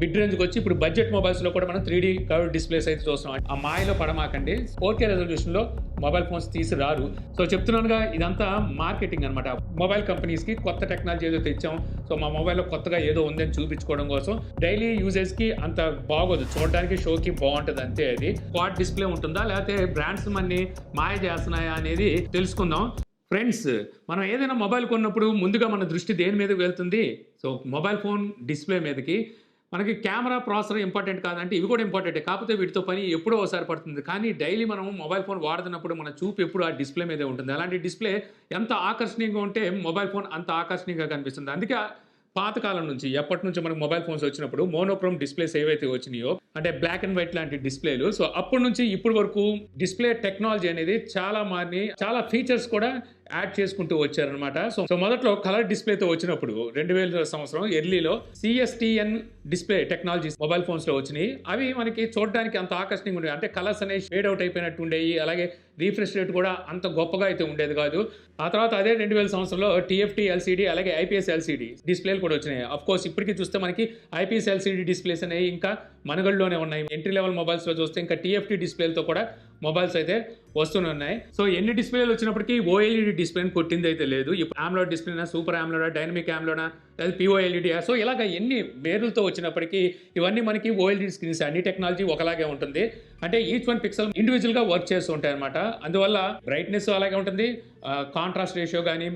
Mid రేంజ్కి వచ్చి ఇప్పుడు బడ్జెట్ మొబైల్స్లో కూడా మనం త్రీ డీ కర్వ్ డిస్ప్లేస్ అయితే చూస్తున్నాం. ఆ మాయలో పడమాకండి. ఫోర్ కే మొబైల్ ఫోన్స్ తీసి రారు సో చెప్తున్నానుగా ఇదంతా మార్కెటింగ్ అనమాట మొబైల్ కంపెనీస్కి కొత్త టెక్నాలజీ ఏదో తెచ్చాం. సో మా మొబైల్లో కొత్తగా ఏదో ఉందని చూపించుకోవడం కోసం డైలీ యూజెస్కి అంత బాగోదు. చూడడానికి షోకి బాగుంటుంది అంతే అది. క్వాడ్ డిస్ప్లే ఉంటుందా? లేకపోతే బ్రాండ్స్ మన్ని మాయ చేస్తున్నాయా అనేది తెలుసుకుందాం. ఫ్రెండ్స్ మనం ఏదైనా మొబైల్ కొన్నప్పుడు ముందుగా మన దృష్టి దేని మీదకి వెళ్తుంది? సో మొబైల్ ఫోన్ డిస్ప్లే మీదకి. మనకి కెమెరా ప్రాసెసర్ ఇంపార్టెంట్ కాదంటే ఇవి కూడా ఇంపార్టెంటే. కాకపోతే వీటితో పని ఎప్పుడో ఒకసారి పడుతుంది. కానీ డైలీ మనం మొబైల్ ఫోన్ వాడుతున్నప్పుడు మన చూపు ఎప్పుడు ఆ డిస్ప్లే మీదే ఉంటుంది. అలాంటి డిస్ప్లే ఎంత ఆకర్షణీయంగా ఉంటే మొబైల్ ఫోన్ అంత ఆకర్షణీయంగా కనిపిస్తుంది. అందుకే పాతకాలం నుంచి ఎప్పటి నుంచి మనకు మొబైల్ ఫోన్స్ వచ్చినప్పుడు మోనోక్రోమ్ డిస్ప్లేస్ ఏవైతే వచ్చినాయో అంటే బ్లాక్ అండ్ వైట్ లాంటి డిస్ప్లేలు సో అప్పటి నుంచి ఇప్పటి వరకు డిస్ప్లే టెక్నాలజీ అనేది చాలా మారి చాలా ఫీచర్స్ కూడా యాడ్ చేసుకుంటూ వచ్చారనమాట సో సో మొదట్లో కలర్ డిస్ప్లేతో వచ్చినప్పుడు రెండు వేల సంవత్సరం ఎర్లీలో సిఎస్టిఎన్ డిస్ప్లే టెక్నాలజీస్ మొబైల్ ఫోన్స్లో వచ్చినాయి. అవి మనకి చూడడానికి అంత ఆకర్షణీయంగా ఉండేవి. అంటే కలర్స్ అనేవి షేడ్ అవుట్ అయిపోయినట్టు ఉండేవి. అలాగే రీఫ్రెష్ రేట్ కూడా అంత గొప్పగా అయితే ఉండేది కాదు. ఆ తర్వాత అదే రెండు వేల సంవత్సరంలో టీఎఫ్టీ ఎల్సీడీ అలాగే ఐపీఎస్ ఎల్సీడీ డిస్ప్లేలు కూడా వచ్చినాయి. అఫ్ కోర్స్ ఇప్పటికీ చూస్తే మనకి ఐపీఎస్ ఎల్సీడీ డిస్ప్లేస్ అనేవి ఇంకా మనగడలోనే ఉన్నాయి. ఎంట్రీ లెవెల్ మొబైల్స్లో చూస్తే ఇంకా టీఎఫ్టీ డిస్ప్లేలతో కూడా మొబైల్స్ అయితే వస్తూనే ఉన్నాయి. సో ఎన్ని డిస్ప్లేలు వచ్చినప్పటికీ ఓఎల్ఈడి డిస్ప్లేని కొట్టింది అయితే లేదు. ఇప్పుడు ఆమ్లోడ్ డిస్ప్లేనా సూపర్ ఆమ్లోడా డైనమిక్ ఆమ్లోడా లేదా పిఓఎల్ఈడి సో ఇలాగ ఎన్ని పేర్లతో వచ్చినప్పటికీ ఇవన్నీ మనకి ఓఎల్ఈడి స్క్రీన్స్ అన్ని టెక్నాలజీ ఒకలాగే ఉంటుంది. అంటే ఈచ్ వన్ పిక్సెల్ ఇండివిజువల్గా వర్క్ చేస్తూ ఉంటాయి అనమాట అందువల్ల బ్రైట్నెస్ అలాగే ఉంటుంది. కాంట్రాస్ట్ రేషియో కానీ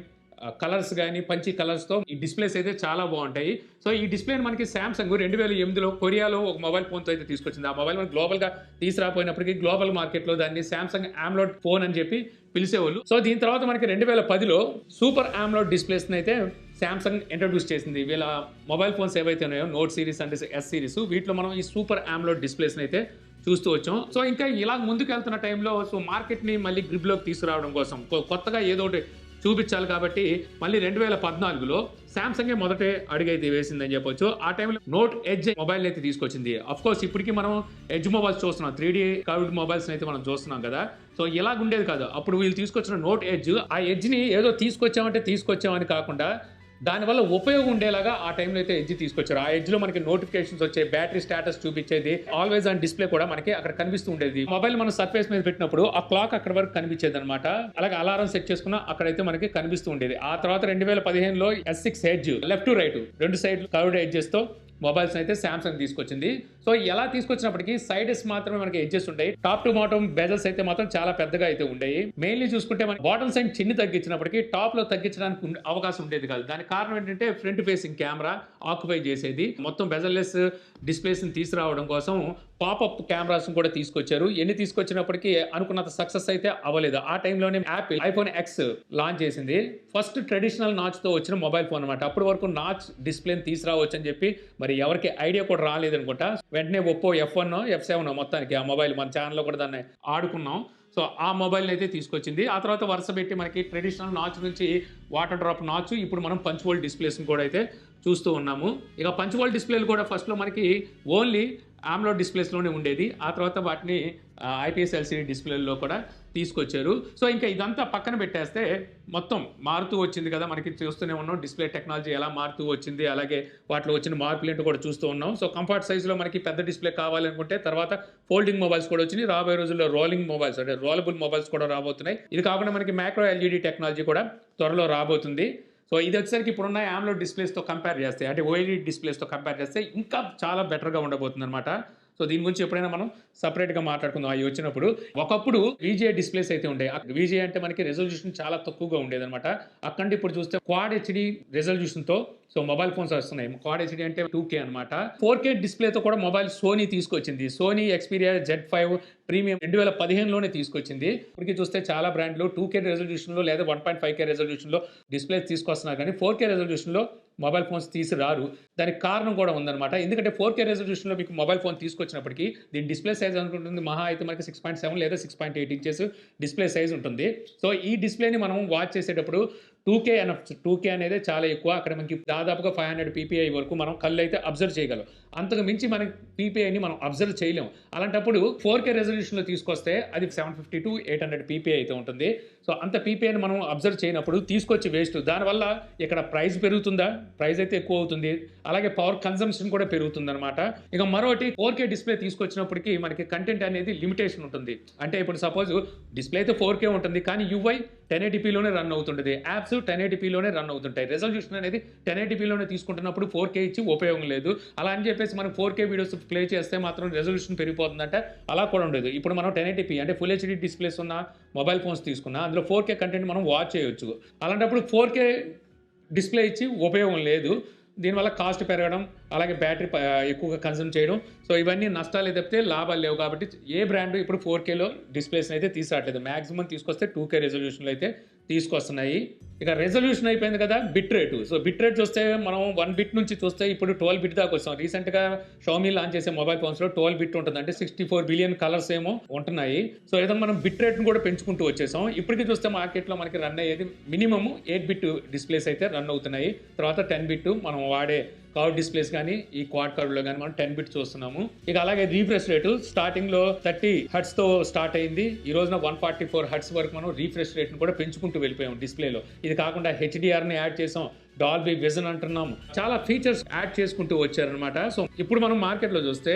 కలర్స్ కానీ పంచి కలర్స్తో ఈ డిస్ప్లేస్ అయితే చాలా బాగుంటాయి. సో ఈ డిస్ప్లేని మనకి శాంసంగ్ రెండు వేల ఎనిమిదిలో కొరియాలో ఒక మొబైల్ ఫోన్తో అయితే తీసుకొచ్చింది. ఆ మొబైల్ మనం గ్లోబల్గా తీసుకురాపోయినప్పటికీ గ్లోబల్ మార్కెట్లో దాన్ని శాంసంగ్ ఆమ్లోడ్ ఫోన్ అని చెప్పి పిలిచేవాళ్ళు. సో దీని తర్వాత మనకి రెండు వేల పదిలో సూపర్ ఆమ్లోడ్ డిస్ప్లేస్ని అయితే శాంసంగ్ ఇంట్రడ్యూస్ చేసింది. వీళ్ళ మొబైల్ ఫోన్స్ ఏవైతే ఉన్నాయో note series and S series వీటిలో మనం ఈ సూపర్ ఆమ్లోడ్ డిస్ప్లేస్ని అయితే చూస్తూ వచ్చాం. సో ఇంకా ఇలా ముందుకు వెళ్తున్న టైంలో సో మార్కెట్ని మళ్ళీ గ్రిప్లోకి తీసుకురావడం కోసం కొత్తగా ఏదో ఒకటి చూపించాలి కాబట్టి మళ్ళీ రెండు వేల పద్నాలుగులో శాంసంగే మొదటే అడుగైతే వేసిందని చెప్పొచ్చు. ఆ టైంలో నోట్ ఎడ్జ్ మొబైల్ అయితే తీసుకొచ్చింది. అఫ్ కోర్స్ ఇప్పటికీ మనం ఎడ్జ్ మొబైల్స్ చూస్తున్నాం. త్రీ డీ కర్వ్డ్ మొబైల్స్ అయితే మనం చూస్తున్నాం కదా. సో ఇలాగుండేది కాదు. అప్పుడు వీళ్ళు తీసుకొచ్చిన నోట్ ఎడ్జ్ ఆ ఎడ్జ్ని ఏదో తీసుకొచ్చామంటే తీసుకొచ్చామని కాకుండా దానివల్ల ఉపయోగం ఉండేలాగా ఆ టైంలో అయితే ఎడ్జ్ తీసుకొచ్చారు. ఆ ఎడ్జ్లో మనకి నోటిఫికేషన్స్ వచ్చే బ్యాటరీ స్టేటస్ చూపించేది ఆల్వేస్ ఆన్ డిస్ప్లే కూడా మనకి అక్కడ కనిపిస్తూ ఉండేది. మొబైల్ మనం సర్ఫేస్ మీద పెట్టినప్పుడు ఆ క్లాక్ అక్కడ వరకు కనిపించేది అనమాట అలాగే అలారం సెట్ చేసుకున్న అక్కడైతే మనకి కనిపిస్తూ ఉండేది. ఆ తర్వాత రెండు వేల పదిహేనులో S six edge left to right రెండు సైడ్ కర్వ్డ్ ఎడ్జెస్తో మొబైల్స్ అయితే శాంసంగ్ తీసుకొచ్చింది. సో ఎలా తీసుకొచ్చినప్పటికీ సైడ్స్ మాత్రమే మనకి ఎడ్జెస్ ఉంటాయి. టాప్ టు బాటమ్ బెజల్స్ అయితే మాత్రం చాలా పెద్దగా అయితే ఉండేవి మెయిన్లీ చూసుకుంటే మన బాటమ్ సైడ్ చిన్ని తగ్గించినప్పటికీ టాప్లో తగ్గించడానికి ఉండే- అవకాశం ఉండేది కాదు. దానికి కారణం ఏంటంటే ఫ్రంట్ ఫేసింగ్ కెమెరా ఆక్యుపై చేసేది. మొత్తం బెజల్లెస్ డిస్ప్లేస్ని తీసుకురావడం కోసం పాపప్ కెమెరాస్ని కూడా తీసుకొచ్చారు. ఎన్ని తీసుకొచ్చినప్పటికీ అనుకున్నంత సక్సెస్ అయితే అవ్వలేదు. ఆ టైంలోనే యాపిల్ ఐఫోన్ ఎక్స్ లాంచ్ చేసింది. ఫస్ట్ ట్రెడిషనల్ నాచ్తో వచ్చిన మొబైల్ ఫోన్ అనమాట అప్పటి వరకు నాచ్ డిస్ప్లేని తీసుకురావచ్చు అని చెప్పి మరి ఎవరికి ఐడియా కూడా రాలేదు అనుకుంటా. వెంటనే Oppo F one F seven మొత్తానికి ఆ మొబైల్ మన ఛానల్లో కూడా దాన్ని ఆడుకున్నాం. సో ఆ మొబైల్ని అయితే తీసుకొచ్చింది. ఆ తర్వాత వరుస పెట్టి మనకి ట్రెడిషనల్ నాచ్ నుంచి వాటర్ డ్రాప్ నాచ్ ఇప్పుడు మనం పంచ్ వోల్ట్ డిస్ప్లేస్ని కూడా అయితే చూస్తూ ఉన్నాము. ఇక పంచ్ డిస్ప్లేలు కూడా ఫస్ట్లో మనకి ఓన్లీ ఆమ్లో డిస్ప్లేస్లోనే ఉండేది. ఆ తర్వాత వాటిని ఐపీఎస్ ఎల్సీడీ డిస్ప్లేల్లో కూడా తీసుకొచ్చారు. సో ఇంకా ఇదంతా పక్కన పెట్టేస్తే మొత్తం మారుతూ వచ్చింది కదా. మనకి చూస్తూనే ఉన్నాం. డిస్ప్లే టెక్నాలజీ ఎలా మారుతూ వచ్చింది. అలాగే వాటిలో వచ్చిన మార్పులు ఏంటో కూడా చూస్తూ ఉన్నాం. సో కంఫర్ట్ సైజులో మనకి పెద్ద డిస్ప్లే కావాలనుకుంటే తర్వాత ఫోల్డింగ్ మొబైల్స్ కూడా వచ్చినాయి. రాబోయే రోజుల్లో రోలింగ్ మొబైల్స్ అంటే రోలబుల్ మొబైల్స్ కూడా రాబోతున్నాయి. ఇది కాకుండా మనకి మైక్రో ఎల్ఈడి టెక్నాలజీ కూడా త్వరలో రాబోతుంది. సో ఇది వచ్చేసరికి ఇప్పుడున్న యామ్లో డిస్ప్లేస్తో కంపేర్ చేస్తే అంటే ఓఎల్ఈ డిస్ప్లేస్తో కంపేర్ చేస్తే ఇంకా చాలా బెటర్గా ఉండబోతుంది అనమాట సో దీని గురించి ఎప్పుడైనా మనం సపరేట్గా మాట్లాడుకుందాం. అవి వచ్చినప్పుడు ఒకప్పుడు విజే డిస్ప్లేస్ అయితే ఉండే. విజే అంటే మనకి రెజల్యూషన్ చాలా తక్కువగా ఉండేది అనమాట అక్కడ ఇప్పుడు చూస్తే క్వాడ్ హెచ్డి రెజల్యూషన్తో సో మొబైల్ ఫోన్స్ వస్తున్నాయి. క్వాడ్ హెచ్డి అంటే టూ కే అనమాట ఫోర్ కే డిస్ప్లేతో కూడా మొబైల్ సోనీ తీసుకొచ్చింది. Sony Xperia Z five premium రెండు వేల పదిహేనులోనే తీసుకొచ్చింది. ఇప్పటికి చూస్తే చాలా బ్రాండ్లు టూ కే రెజల్యూషన్లో లేదా వన్ పాయింట్ ఫైవ్ కే రెజల్యూషన్లో డిస్ప్లేస్ తీసుకొస్తున్నారు. కానీ ఫోర్ కే రెజల్యూషన్లో మొబైల్ ఫోన్స్ తీసి రారు దానికి కారణం కూడా ఉందన్నమాట. ఎందుకంటే ఫోర్ కే రెజల్యూషన్లో మీకు మొబైల్ ఫోన్ తీసుకొచ్చినప్పటికీ దీని డిస్ప్లే సైజ్ అనుకుంటుంది మహా అయితే మనకి సిక్స్ పాయింట్ సెవెన్ లేదా six point eight inches display size ఉంటుంది. సో ఈ డిస్ప్లేని మనం వాచ్ చేసేటప్పుడు టూకే అనొచ్చు అనేది చాలా ఎక్కువ. అక్కడ మనకి దాదాపుగా ఫైవ్ హండ్రెడ్ పీపీఐ వరకు మనం కళ్ళు అయితే అబ్జర్వ్ చేయగలం. అంతకు మించి మనకి పీపీఐని మనం అబ్జర్వ్ చేయలేం. అలాంటప్పుడు ఫోర్ కే రెజల్యూషన్లో తీసుకొస్తే అది seven fifty to eight hundred PPI అయితే ఉంటుంది. సో అంత పీపీఐని మనం అబ్జర్వ్ చేయనప్పుడు తీసుకొచ్చి వేస్ట్. దానివల్ల ఇక్కడ ప్రైస్ పెరుగుతుందా? ప్రైస్ అయితే ఎక్కువ అవుతుంది. అలాగే పవర్ కన్సంప్షన్ కూడా పెరుగుతుంది అనమాట ఇక మరొకటి ఫోర్ కే డిస్ప్లే తీసుకొచ్చినప్పటికీ మనకి కంటెంట్ అనేది లిమిటేషన్ ఉంటుంది. అంటే ఇప్పుడు సపోజ్ డిస్ప్లే అయితే ఫోర్ కే ఉంటుంది కానీ యూఐ టెన్ ఎయిటీపీలోనే రన్ అవుతుంటుంది. యాప్స్ టెన్ ఎయిటీపీలోనే రన్ అవుతుంటాయి. రెజల్యూషన్ అనేది టెన్ ఎయిటీపీలోనే తీసుకుంటున్నప్పుడు ఫోర్ కే ఇచ్చి ఉపయోగం లేదు. అలా అని చెప్పేసి మనం ఫోర్ కే వీడియోస్ ప్లే చేస్తే మాత్రం రెజల్యూషన్ పెరిగిపోతుందంటే. అలా కూడా ఉండదు. ఇప్పుడు మనం టెన్ ఎయిటీపీ అంటే ఫుల్ హెచ్డీ డిస్ప్లేస్ ఉన్న మొబైల్ ఫోన్స్ తీసుకున్నా అందులో ఫోర్ కే కంటెంట్ మనం వాచ్ చేయొచ్చు. అలాంటప్పుడు ఫోర్ కే డిస్ప్లే ఇచ్చి ఉపయోగం లేదు. దీనివల్ల కాస్ట్ పెరగడం అలాగే బ్యాటరీ ఎక్కువగా కన్సూమ్ చేయడం. సో ఇవన్నీ నష్టాలు తప్పితే లాభాలు లేవు కాబట్టి ఏ బ్రాండ్ ఇప్పుడు ఫోర్ కేలో డిస్ప్లేస్ అయితే తీసుకురావట్లేదు మ్యాక్సిమం తీసుకొస్తే టూ కే రెజల్యూషన్లో అయితే తీసుకొస్తున్నాయి. ఇక రెజల్యూషన్ అయిపోయింది కదా bit rate so bit rate చూస్తే మనం వన్ బిట్ నుంచి చూస్తే ఇప్పుడు ట్వెల్వ్ బిట్ దాకా వచ్చాం. రీసెంట్గా షామీ లాంచ్ చేసే మొబైల్ ఫోన్స్లో ట్వెల్వ్ బిట్ ఉంటుంది అంటే సిక్స్టీ ఫోర్ బిలియన్ కలర్స్ ఏమో ఉంటున్నాయి. సో ఏదో మనం బిట్ రేట్ను కూడా పెంచుకుంటూ వచ్చేసాం. ఇప్పటికీ చూస్తే మార్కెట్లో మనకి రన్ అయ్యేది మినిమం ఎయిట్ బిట్ డిస్ప్లేస్ అయితే రన్ అవుతున్నాయి. తర్వాత టెన్ బిట్ మనం వాడే కవర్ డిస్ప్లేస్ కానీ ఈ క్వాడ్ కవర్లో కానీ మనం టెన్ బిట్ చూస్తున్నాము. ఇక అలాగే రీఫ్రెష్ రేటు స్టార్టింగ్లో థర్టీ హర్ట్స్తో స్టార్ట్ అయింది. ఈ రోజున వన్ ఫార్టీ ఫోర్ హర్ట్స్ వరకు మనం రీఫ్రెష్ రేట్ను కూడా పెంచుకుంటూ వెళ్ళిపోయాం డిస్ప్లేలో ఇది కాకుండా హెచ్డిఆర్ని యాడ్ చేసాం. డాల్బీ విజన్ అంటున్నాం చాలా ఫీచర్స్ యాడ్ చేసుకుంటూ వచ్చారనమాట సో ఇప్పుడు మనం మార్కెట్లో చూస్తే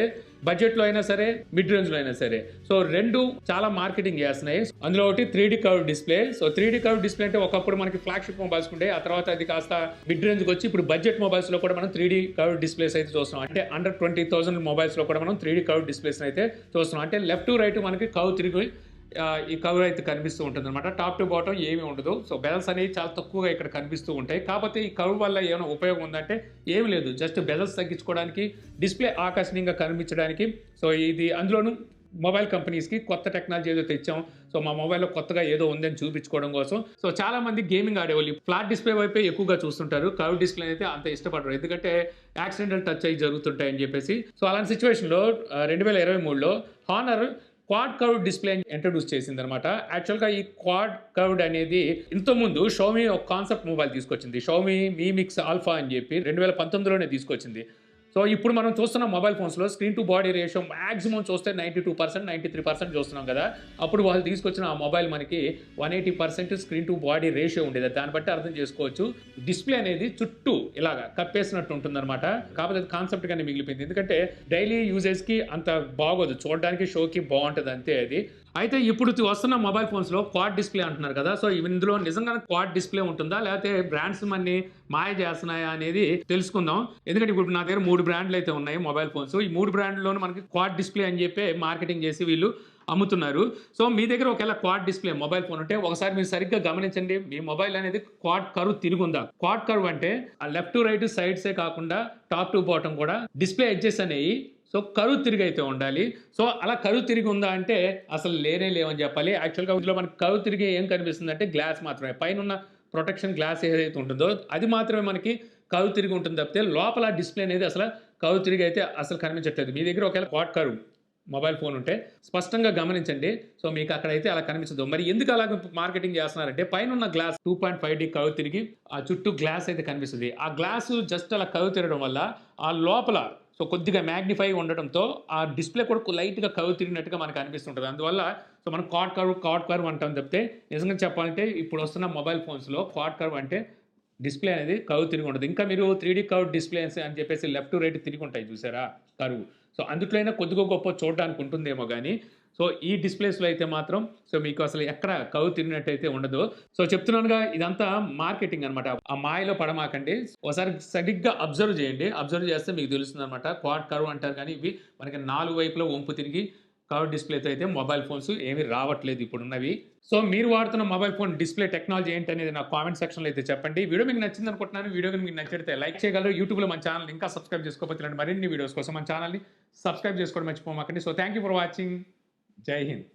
బడ్జెట్లో అయినా సరే మిడ్ రేంజ్లో అయినా సరే. సో రెండు చాలా మార్కెటింగ్ చేస్తున్నాయి. అందులో ఒకటి three D curve display so three D curve display అంటే ఒకప్పుడు మనకి ఫ్లాగ్షిప్ మొబైల్స్ ఉండే. ఆ తర్వాత అది కాస్త మిడ్ రేంజ్ వచ్చి ఇప్పుడు బడ్జెట్ మొబైల్స్లో కూడా మనం త్రీ డి కర్వ్ డిస్ప్లేస్ అయితే చూస్తున్నాం. అంటే అండర్ ట్వంటీ థౌసండ్ మొబైల్స్లో కూడా మనం త్రీ డి కర్వ్ డిస్ప్లేస్ అయితే చూస్తున్నాం. అంటే లెఫ్ట్ టు రైట్ మనకి కర్వ్ తిరిగి ఈ కవర్ అయితే కనిపిస్తూ ఉంటుంది అనమాట టాప్ టు బాటం ఏమీ ఉండదు. సో బెజల్స్ అనేవి చాలా తక్కువగా ఇక్కడ కనిపిస్తూ ఉంటాయి. కాకపోతే ఈ కవర్ వల్ల ఏమైనా ఉపయోగం ఉందంటే ఏమి లేదు. జస్ట్ బెజల్స్ తగ్గించుకోవడానికి డిస్ప్లే ఆకర్షణీయంగా కనిపించడానికి. సో ఇది అందులోనూ మొబైల్ కంపెనీస్కి కొత్త టెక్నాలజీ ఏదో తెచ్చాం. సో మా మొబైల్లో కొత్తగా ఏదో ఉందని చూపించుకోవడం కోసం. సో చాలా మంది గేమింగ్ ఆడేవాళ్ళు ఫ్లాట్ డిస్ప్లే వైపే ఎక్కువగా చూస్తుంటారు. కర్వ్ డిస్ప్లే అయితే అంత ఇష్టపడరు. ఎందుకంటే యాక్సిడెంటల్ టచ్ అయ్యి జరుగుతుంటాయని చెప్పేసి. సో అలాంటి సిచ్యువేషన్లో రెండు వేల ఇరవై మూడులో Honor quad curved display introduce చేసింది అనమాట యాక్చువల్గా ఈ క్వాడ్ కర్వ్డ్ అనేది ఇంతకుముందు షోమీ ఒక కాన్సెప్ట్ మొబైల్ తీసుకొచ్చింది. షోమీ మీ మిక్స్ ఆల్ఫా అని చెప్పి రెండు వేల పంతొమ్మిదిలోనే తీసుకొచ్చింది. సో ఇప్పుడు మనం చూస్తున్న మొబైల్ ఫోన్స్లో screen to body ratio maximum చూస్తే ninety two percent ninety three percent చూస్తున్నాం కదా. అప్పుడు వాళ్ళు తీసుకొచ్చిన ఆ మొబైల్ మనకి one eighty percent screen to body ratio ఉండేది. దాన్ని బట్టి అర్థం చేసుకోవచ్చు. డిస్ప్లే అనేది చుట్టూ ఇలాగా కప్పేసినట్టు ఉంటుందన్నమాట. కాకపోతే అది కాన్సెప్ట్ గానే మిగిలిపోయింది. ఎందుకంటే డైలీ యూజెస్కి అంత బాగోదు. చూడడానికి షోకి బాగుంటుంది అంతే అది. అయితే ఇప్పుడు వస్తున్న మొబైల్ ఫోన్స్లో క్వాడ్ డిస్ప్లే అంటున్నారు కదా. సో ఇందులో నిజంగా క్వాడ్ డిస్ప్లే ఉంటుందా? లేకపోతే బ్రాండ్స్ మన్ని మాయ చేస్తున్నాయా అనేది తెలుసుకుందాం. ఎందుకంటే ఇప్పుడు నా దగ్గర మూడు బ్రాండ్లు అయితే ఉన్నాయి మొబైల్ ఫోన్స్. ఈ మూడు బ్రాండ్లోనూ మనకి క్వాడ్ డిస్ప్లే అని చెప్పి మార్కెటింగ్ చేసి వీళ్ళు అమ్ముతున్నారు. సో మీ దగ్గర ఒకవేళ క్వాడ్ డిస్ప్లే మొబైల్ ఫోన్ ఉంటే ఒకసారి మీరు సరిగ్గా గమనించండి. మీ మొబైల్ అనేది క్వాడ్ కర్వ్ తిరుగుందా? క్వాడ్ కర్వ్ అంటే ఆ లెఫ్ట్ రైట్ సైడ్సే కాకుండా టాప్ టు బాటం కూడా డిస్ప్లే ఎడ్జెస్ అనేవి సో కరువు తిరిగి అయితే ఉండాలి. సో అలా కరువు తిరిగి ఉందా అంటే అసలు లేనే లేవని చెప్పాలి. యాక్చువల్గా ఇందులో మనకి కరువు తిరిగి ఏం కనిపిస్తుంది అంటే గ్లాస్ మాత్రమే. పైన ఉన్న ప్రొటెక్షన్ గ్లాస్ ఏదైతే ఉంటుందో అది మాత్రమే మనకి కరువు తిరిగి ఉంటుంది తప్పితే లోపల డిస్ప్లే అనేది అసలు కరువు తిరిగి అయితే అసలు కనిపించట్లేదు. మీ దగ్గర ఒకవేళ కాట్ కరువు మొబైల్ ఫోన్ ఉంటే స్పష్టంగా గమనించండి. సో మీకు అక్కడైతే అలా కనిపించదు మరి ఎందుకు అలా మార్కెటింగ్ చేస్తున్నారంటే పైన ఉన్న glass two point five D curve తిరిగి ఆ చుట్టూ గ్లాస్ అయితే కనిపిస్తుంది. ఆ గ్లాస్ జస్ట్ అలా కవ్ తిరగడం వల్ల ఆ లోపల సో కొద్దిగా మ్యాగ్నిఫై ఉండడంతో ఆ డిస్ప్లే కూడా లైట్గా కవ్ తిరిగినట్టుగా మనకు అనిపిస్తుంటుంది. అందువల్ల సో మనం కాట్ కర్వ్ కాట్ కర్వ్ అంటాం చెప్తే నిజంగా చెప్పాలంటే ఇప్పుడు వస్తున్న మొబైల్ ఫోన్స్లో కాట్ కర్వ్ అంటే డిస్ప్లే అనేది కర్వ్ తిరిగి ఉండదు. ఇంకా మీరు త్రీ డీ కర్వ్ డిస్ప్లేస్ అని చెప్పేసి లెఫ్ట్ టు రైట్ తిరిగి ఉంటాయి చూసారా? కరువు. సో అందుట్లో అయినా కొద్దిగా గొప్ప చూడడానికి ఉంటుందేమో కానీ సో ఈ డిస్ప్లేస్లో అయితే మాత్రం సో మీకు అసలు ఎక్కడ కవు తిరిగినట్టయితే ఉండదు. సో చెప్తున్నానుగా ఇదంతా మార్కెటింగ్ అనమాట ఆ మాయలో పడమాకండి. ఒకసారి సరిగ్గా అబ్జర్వ్ చేయండి. అబ్జర్వ్ చేస్తే మీకు తెలుస్తుంది అనమాట క్వాడ్ కరువు అంటారు కానీ ఇవి మనకి నాలుగు వైపులో వంపు తిరిగి కవర్ డిస్ప్లేతో అయితే మొబైల్ ఫోన్స్ ఏమీ రావట్లేదు ఇప్పుడున్నవి. సో మీరు వాడుతున్న మొబైల్ ఫోన్ డిస్ప్లే టెక్నాలజీ ఏంటి అనేది నా కామెంట్ సెక్షన్లో అయితే చెప్పండి. వీడియో మీకు నచ్చింది అనుకుంటున్నాను. వీడియో మీకు నచ్చితే లైక్ చేయగలరు. యూట్యూబ్లో మన ఛానల్ ఇంకా సబ్స్క్రైబ్ చేసుకోకపోతే మరిన్ని వీడియోస్ కోసం మన ఛానల్ని సబ్స్క్రైబ్ చేసుకోవడం మర్చిపోమాకండి. So thank you for watching జై హింద్